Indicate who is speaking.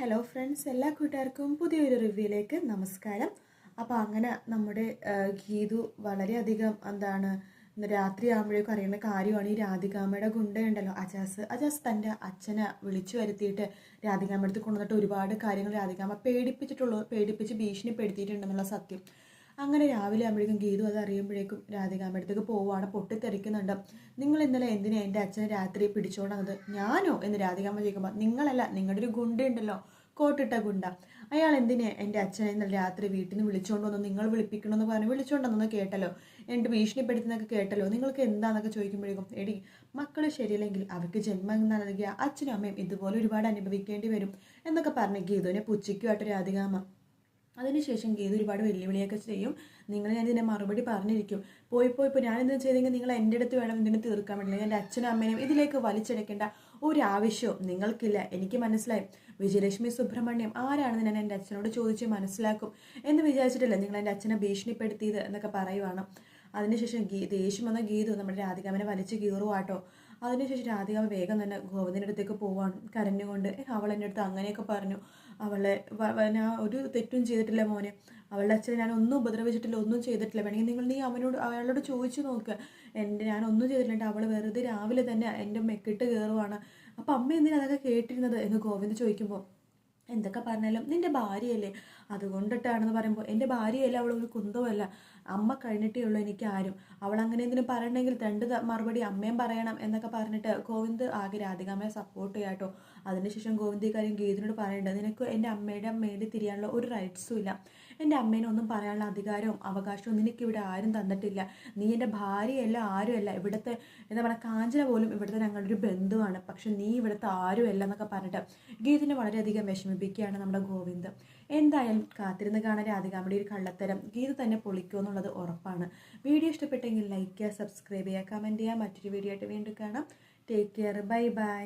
Speaker 1: Hello friends എല്ലാ കൂട്ടുകാർക്കും പുതിയൊരു റിവ്യൂയിലേക്ക് നമസ്കാരം. അപ്പോൾ അങ്ങനെ നമ്മുടെ ഗീതു വളരെയധികം എന്താണ് രാത്രി ആകുമ്പോഴേക്കും അറിയുന്ന കാര്യമാണ് ഈ രാധികാമ്മയുടെ ഗുണ്ടയുണ്ടല്ലോ. അജാസ് അജാസ് തന്റെ അച്ഛനെ വിളിച്ചു വരുത്തിയിട്ട് രാധികാമ്മ അടുത്ത് കൊണ്ടുവന്നിട്ട് ഒരുപാട് കാര്യങ്ങൾ രാധികാമ്മ പേടിപ്പിച്ചിട്ടുള്ളൂ പേടിപ്പിച്ച് ഭീഷണിപ്പെടുത്തിയിട്ടുണ്ടെന്നുള്ള സത്യം. അങ്ങനെ രാവിലെ ആകുമ്പോഴേക്കും ഗീതു അത് അറിയുമ്പോഴേക്കും രാധിക അടുത്തേക്ക് പോവുകയാണ് പൊട്ടിത്തെറിക്കുന്നുണ്ട്. നിങ്ങൾ ഇന്നലെ എന്തിനാ എന്റെ അച്ഛനെ രാത്രി പിടിച്ചോണ്ടത് ഞാനോ? എന്ന് രാധികാമ്മ ചോദിക്കുമ്പോൾ നിങ്ങളല്ല നിങ്ങളുടെ ഒരു ഗുണ്ടുണ്ടല്ലോ കോട്ടിട്ട ഗുണ്ട. അയാൾ എന്തിനാ എന്റെ അച്ഛനെ ഇന്നലെ രാത്രി വീട്ടിൽ നിന്ന് വിളിച്ചുകൊണ്ട് വന്നു നിങ്ങൾ വിളിപ്പിക്കണമെന്ന് പറഞ്ഞ് വിളിച്ചുകൊണ്ടെന്നൊന്ന് കേട്ടല്ലോ. എന്റെ ഭീഷണിപ്പെടുത്തുന്നൊക്കെ കേട്ടല്ലോ. നിങ്ങൾക്ക് എന്താണെന്നൊക്കെ ചോദിക്കുമ്പോഴേക്കും എടി മക്കൾ ശരിയില്ലെങ്കിൽ അവർക്ക് ജന്മം നൽകിയ അച്ഛനും അമ്മയും ഇതുപോലെ ഒരുപാട് അനുഭവിക്കേണ്ടി വരും എന്നൊക്കെ പറഞ്ഞ് ഗീതുവിനെ പുച്ഛിക്കുമായിട്ട് രാധികാമ്മ അതിനുശേഷം ഗീത ഒരുപാട് വെല്ലുവിളിയൊക്കെ ചെയ്യും. നിങ്ങൾ ഞാൻ ഇതിനെ മറുപടി പറഞ്ഞിരിക്കും. പോയി പോയി ഇപ്പോൾ എന്തെങ്കിലും ചെയ്തെങ്കിൽ നിങ്ങൾ എന്റെ അടുത്ത് വേണം ഇതിന് തീർക്കാൻ വേണ്ടി എന്റെ അച്ഛനും അമ്മേനെയും ഇതിലേക്ക് വലിച്ചെടുക്കേണ്ട ഒരു ആവശ്യവും നിങ്ങൾക്കില്ല. എനിക്ക് മനസ്സിലായി. വിജയലക്ഷ്മി സുബ്രഹ്മണ്യം ആരാണെന്ന് ഞാൻ എന്റെ അച്ഛനോട് ചോദിച്ച് മനസ്സിലാക്കും എന്ന് വിചാരിച്ചിട്ടില്ല നിങ്ങൾ എന്റെ അച്ഛനെ ഭീഷണിപ്പെടുത്തിയത് എന്നൊക്കെ പറയുവാണ്. അതിനുശേഷം ഗീ ദേഷ്യം വന്ന ഗീതു നമ്മുടെ രാധികാമനെ വലിച്ച് കീറുവാട്ടോ. അതിനുശേഷം രാധിക വേഗം തന്നെ ഗോവിന്ദന്റെ അടുത്തേക്ക് പോവാണ്. കരഞ്ഞുകൊണ്ട് കൊണ്ട് അവൾ എന്റെ അടുത്ത് അങ്ങനെയൊക്കെ പറഞ്ഞു. അവളെ ഞാൻ ഒരു തെറ്റും ചെയ്തിട്ടില്ല മോനെ. അവളുടെ അച്ഛനെ ഞാൻ ഒന്നും ഉപദ്രവിച്ചിട്ടില്ല ഒന്നും ചെയ്തിട്ടില്ല. വേണമെങ്കിൽ നിങ്ങൾ നീ അവനോട് അയാളോട് ചോദിച്ചു നോക്ക്. എന്റെ ഞാൻ ഒന്നും ചെയ്തിട്ടില്ല. അവൾ വെറുതെ രാവിലെ തന്നെ എന്റെ മെക്കിട്ട് കയറുവാണ് അപ്പം അമ്മ എന്തിനാ അതൊക്കെ കേട്ടിരുന്നത്? എന്ന് ഗോവിന്ദ് ചോദിക്കുമ്പോൾ എന്തൊക്കെ പറഞ്ഞാലും നിന്റെ ഭാര്യയല്ലേ? അതുകൊണ്ടിട്ടാണെന്ന് പറയുമ്പോൾ എന്റെ ഭാര്യയല്ല അവൾ ഒരു കുന്തവുമല്ല. അമ്മ കഴിഞ്ഞിട്ടേ ഉള്ളൂ എനിക്ക് ആരും. അവൾ അങ്ങനെ എന്തിനും പറയണമെങ്കിൽ രണ്ട് മറുപടി അമ്മയും പറയണം എന്നൊക്കെ പറഞ്ഞിട്ട് ഗോവിന്ദ് ആകെ രാധികാമ്മയെ സപ്പോർട്ട് ചെയ്യാട്ടോ അതിനുശേഷം ഗോവിന്ദ് കാര്യം ഗീതിനോട് പറയേണ്ടത് നിനക്ക് എന്റെ അമ്മയുടെ മേലിൽ തിരിയാനുള്ള ഒരു റൈറ്റ്സും ഇല്ല. എന്റെ അമ്മേനെ ഒന്നും പറയാനുള്ള അധികാരവും അവകാശവും നിനക്കിവിടെ ആരും തന്നിട്ടില്ല. നീ എന്റെ ഭാര്യയല്ല ആരുമല്ല. ഇവിടുത്തെ എന്താ പറയുക കാഞ്ചന പോലും ഇവിടുത്തെ ഞങ്ങളുടെ ഒരു ബന്ധുവാണ്. പക്ഷെ നീ ഇവിടുത്തെ ആരുമല്ല എന്നൊക്കെ പറഞ്ഞിട്ട് ഗീതിനെ വളരെയധികം വിഷമിപ്പിക്കുകയാണ് നമ്മുടെ ഗോവിന്ദ്. എന്തായാലും കാത്തിരുന്ന് കാണാൻ രാധികാമ്മയുടെ ഒരു കള്ളത്തരം ഗീത തന്നെ പൊളിക്കുമെന്നുള്ളത് ഉറപ്പാണ്. വീഡിയോ ഇഷ്ടപ്പെട്ടെങ്കിൽ ലൈക്ക് ചെയ്യുക സബ്സ്ക്രൈബ് ചെയ്യുക കമന്റ് ചെയ്യുക. മറ്റൊരു വീഡിയോ ആയിട്ട് വീണ്ടും കാണാം. Take care bye bye